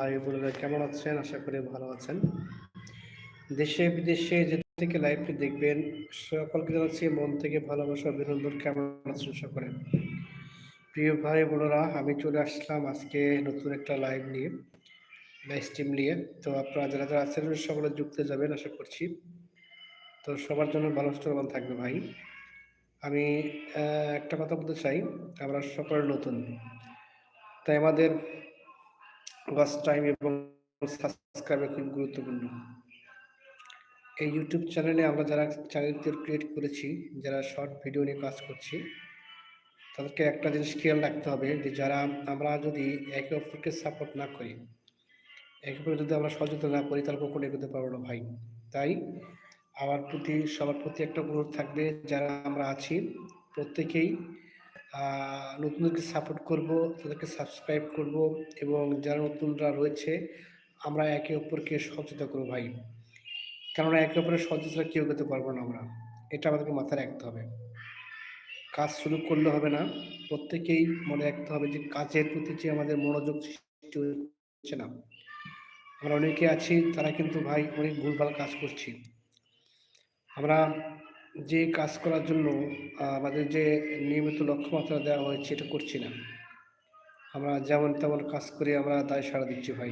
ভাই বোনেরা কেমন আছেন? আশা করি ভালো আছেন। দেশে, বিদেশে যে থেকে লাইভটি দেখবেন, সকলকে জানাচ্ছি মন থেকে ভালোবাসা, অভিনন্দন। কেমন আছেন সকলে? প্রিয় ভাই বোনেরা, আমি চলে আসলাম আজকে নতুন একটা লাইভ নিয়ে লাইভ স্ট্রিম নিয়ে। তো আপনারা যারা যারা আছেন, সকলে যুক্ত যাবেন, আশা করছি। তো সবার জন্য ভালো চলমান থাকবে ভাই। আমি একটা কথা বলতে চাই, আমরা সকলে নতুন। তাই আমাদের ওয়াচ টাইম এবং সাবস্ক্রাইব খুব গুরুত্বপূর্ণ। এই ইউটিউব চ্যানেলে আমরা যারা চ্যানেল ক্রিয়েট করেছি, যারা শর্ট ভিডিও নিয়ে কাজ করছি, তাদেরকে একটা জিনিস খেয়াল রাখতে হবে যে যারা আমরা যদি একে অপরকে সাপোর্ট না করি, একে অপরকে যদি আমরা সচেতন না করি, তাহলে কখনো এগোতে পারব না ভাই। তাই আমার প্রতি, সবার প্রতি একটা অনুরোধ থাকবে, যারা আমরা আছি, প্রত্যেকেই নতুনদেরকে সাপোর্ট করব, তাদেরকে সাবস্ক্রাইব করব এবং যারা নতুনরা রয়েছে, আমরা একে অপরকে সচেতন করব ভাই। কেননা একে অপরের সচেতন কেউ করতে পারব না আমরা। এটা আমাদেরকে মাথায় রাখতে হবে। কাজ শুরু করলে হবে না, প্রত্যেকেই মনে রাখতে হবে যে কাজের প্রতি যে আমাদের মনোযোগ সৃষ্টি হচ্ছে না। আমরা অনেকে আছি, তারা কিন্তু ভাই অনেক ভুলভাল কাজ করছি। আমরা যে কাজ করার জন্য আমাদের যে নিয়মিত লক্ষ্যমাত্রা দেওয়া হয়েছে এটা করছি না। আমরা যেমন তেমন কাজ করে আমরা দায় সাড়া দিচ্ছি ভাই।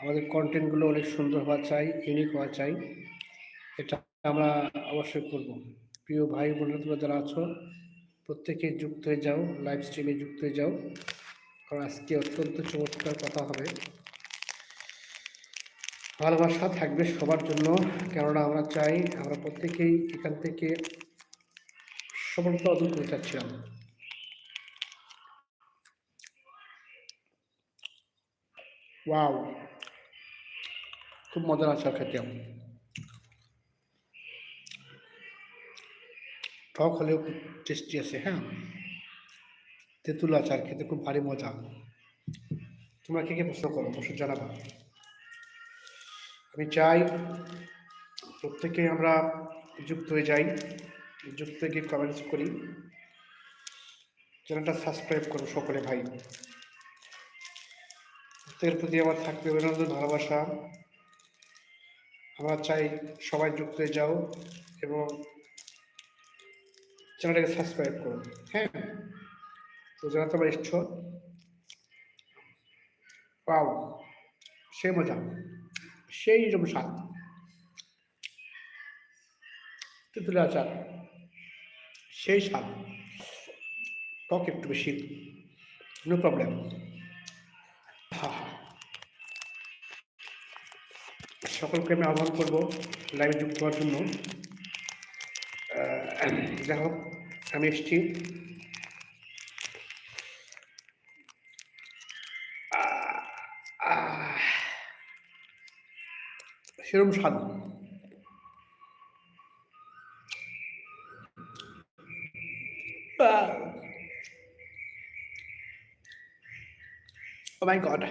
আমাদের কন্টেন্টগুলো অনেক সুন্দর হওয়া চাই ইউনিক হওয়া চাই। এটা আমরা অবশ্যই করব। প্রিয় ভাই বোনেরা, তোমরা যারা আছো, প্রত্যেকে যুক্ত হয়ে যাও লাইভ স্ট্রিমে যুক্ত হয়ে যাও। কারণ আজকে অত্যন্ত চমৎকার কথা হবে। ভালোবাসা থাকবে সবার জন্য। কেননা আমরা চাই আমরা প্রত্যেকেই এখান থেকে সফলতা অর্জন করতে চাচ্ছিলাম ওয়াও, খুব মজার আচার খেতে টক হলেও খুব টেস্টি আছে হ্যাঁ? তেঁতুল আচার খেতে খুব ভারী মজা। তোমরা কে কে পছন্দ করো? অবশ্যই জানাবা। আমি চাই প্রত্যেকে আমরা যুক্ত হয়ে যাই, যুক্ত হয়ে গিয়ে কমেন্টস করি। চ্যানেলটা সাবস্ক্রাইব করো সকলে ভাই। প্রত্যেকের প্রতি আমার থাকবে অভিনন্দন, ভালোবাসা। আমরা চাই সবাই যুক্ত হয়ে যাও এবং চ্যানেলটাকে সাবস্ক্রাইব করো হ্যাঁ? তো যারা তোমরা এসছো পাও সে মজা। সেই রকম স্বাদ তেঁতুলের আচার সেই স্বাদ টক একটু বেশি নো প্রবলেম সকলকে আমি আহ্বান করব লাইভে যুক্ত হওয়ার জন্য। যাই হোক, আমি এসছি। সেরকম স্বাদ মাই গড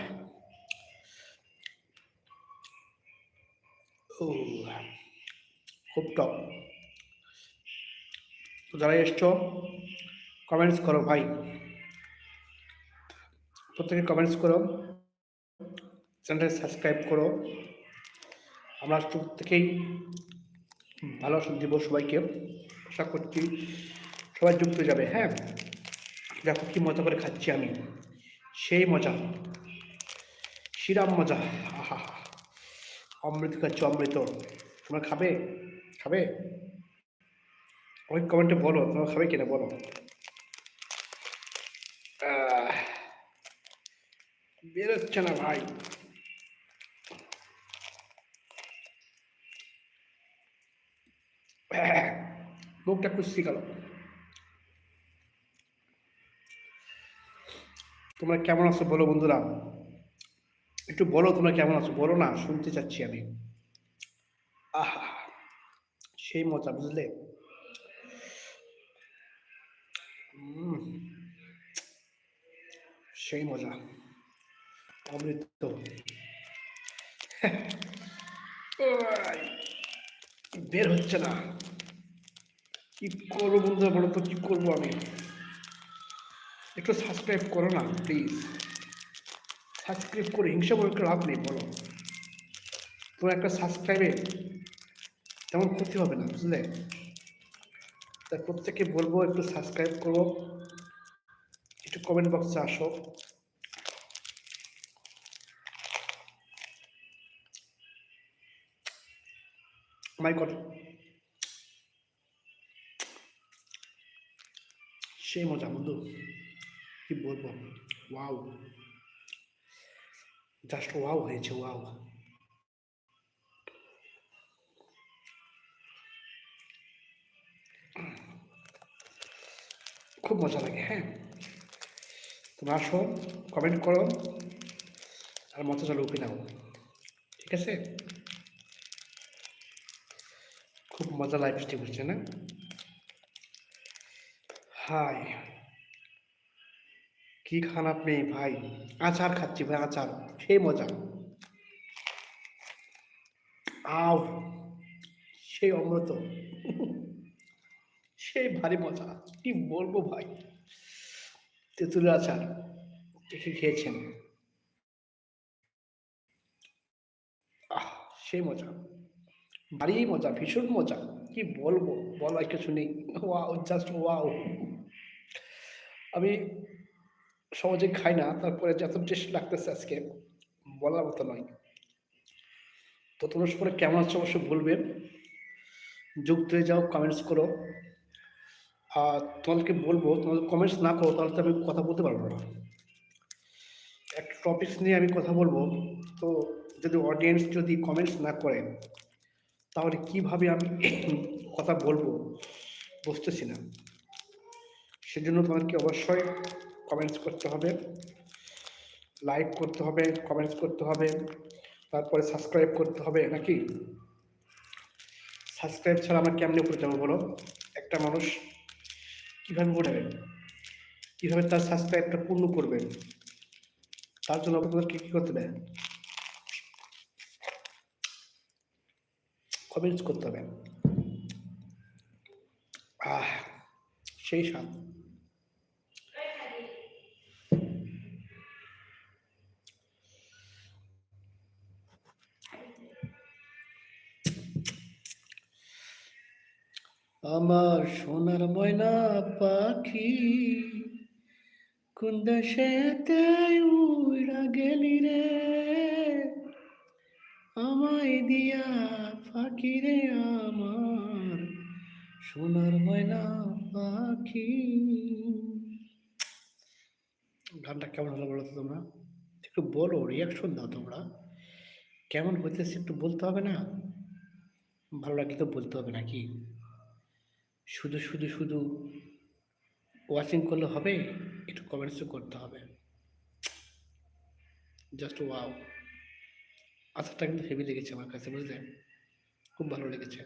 ও খুব টপ যারা এসছো কমেন্টস করো ভাই। প্রত্যেকে কমেন্টস করো। চ্যানেলটা সাবস্ক্রাইব করো। আমরা প্রত্যেকেই ভালো দিব সবাইকে। আশা করছি সবাই যুক্ত যাবে হ্যাঁ? দেখো কি মজা করে খাচ্ছি আমি। সেই মজা। শিরাম মজা। আহা। অমৃত খাচ্ছি, অমৃত। তোমরা খাবে? খাবে? ওই কমেন্টে বলো, তোমরা খাবে কিনা বলো। বেরোচ্ছে না ভাই। মুখটা কুস্তি গেল। তোমরা কেমন আছো বলো বন্ধুরা? একটু বলো তোমরা কেমন আছো? বলো না, শুনতে চাচ্ছি আমি। আহা, সেই মজা, বুঝলে? সেই মজা। অমৃত। বের হচ্ছে না। কি করব বন্ধুরা বলো তো, কি করব আমি? একটু সাবস্ক্রাইব করো না প্লিজ সাবস্ক্রাইব করে হিংসা করে একটু লাভ নেই, বলো। তোমার একটা সাবস্ক্রাইবে তেমন ক্ষতি হবে না, বুঝলে? তাই প্রত্যেককে বলব, একটু সাবস্ক্রাইব করো। একটু কমেন্ট বক্সে আসো। মাই গড সেই মজা বন্ধু কি বলব ওয়াও জাস্ট ওয়াও হয়েছে ওয়াও খুব মজা লাগে হ্যাঁ। তোমরা আসো কমেন্ট করো, আর মজা লুপি নাও, ঠিক আছে? খুব মজা লাইফ স্টিল হচ্ছে, না? হাই কি খান আপনি ভাই? আচার খাচ্ছি ভাই, আচার সেই মজা। আও, সেই অমৃত। সেই ভারী মজা, কি বলব ভাই? তেঁতুলের আচার, দেখে খেয়েছেন। আহ, সেই মজা। ভারী মজা, ভীষণ মজা, কি বলব? বলার কিছু নেই। Wow just wow. আমি সহজে খাই না, তারপরে যত টেস্ট লাগতেছে আজকে, বলার মতো নয়। তো তোমরা সবাই কেমন আছো অবশ্যই বলবেন যুক্ত হয়ে যাও কমেন্টস করো। আর তোমাদেরকে বলব, তোমাদের কমেন্টস না করো, তাহলে তো আমি কথা বলতে পারব না। একটা টপিকস নিয়ে আমি কথা বলব। তো যদি অডিয়েন্স যদি কমেন্টস না করে, তাহলে কীভাবে আমি কথা বলব? বুঝতেছি না। সেজন্য তোমাদেরকে অবশ্যই কমেন্টস করতে হবে লাইক করতে হবে কমেন্টস করতে হবে, তারপরে সাবস্ক্রাইব করতে হবে নাকি? সাবস্ক্রাইব ছাড়া আমার কেমনে উপরে যাব বলো? একটা মানুষ কীভাবে বোঝাবে কীভাবে তার সাবস্ক্রাইবটা পূর্ণ করবে? তার জন্য আপনাদেরকে কী করতে হবে? কমেন্টস করতে হবে। সেই স্বাদ আমার সোনার ময়না পাখি, কোন দেশেতে উড়া গেলি রে? আমায় দিয়া পাখি রে আমার সোনার ময়না পাখি। গানটা কেমন হলো বলো তো তোমরা? একটু বলো রিয়াকশন দাও তোমরা। কেমন হইতেছে একটু বলতে হবে না? ভালো লাগলে তো বলতে হবে নাকি? শুধু শুধু শুধু ওয়াচিং করলে হবে? একটু কমেন্টসও করতে হবে। জাস্ট ওয়াও আচারটা কিন্তু হেভি লেগেছে আমার কাছে, বুঝলে? খুব ভালো লেগেছে।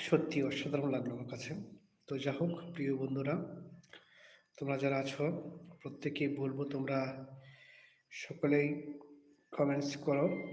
সত্যি অসাধারণ লাগল আমার কাছে। তো যা হোক, প্রিয় বন্ধুরা, তোমরা যারা আছো প্রত্যেকে বলব তোমরা সকলেই কমেন্টস করো।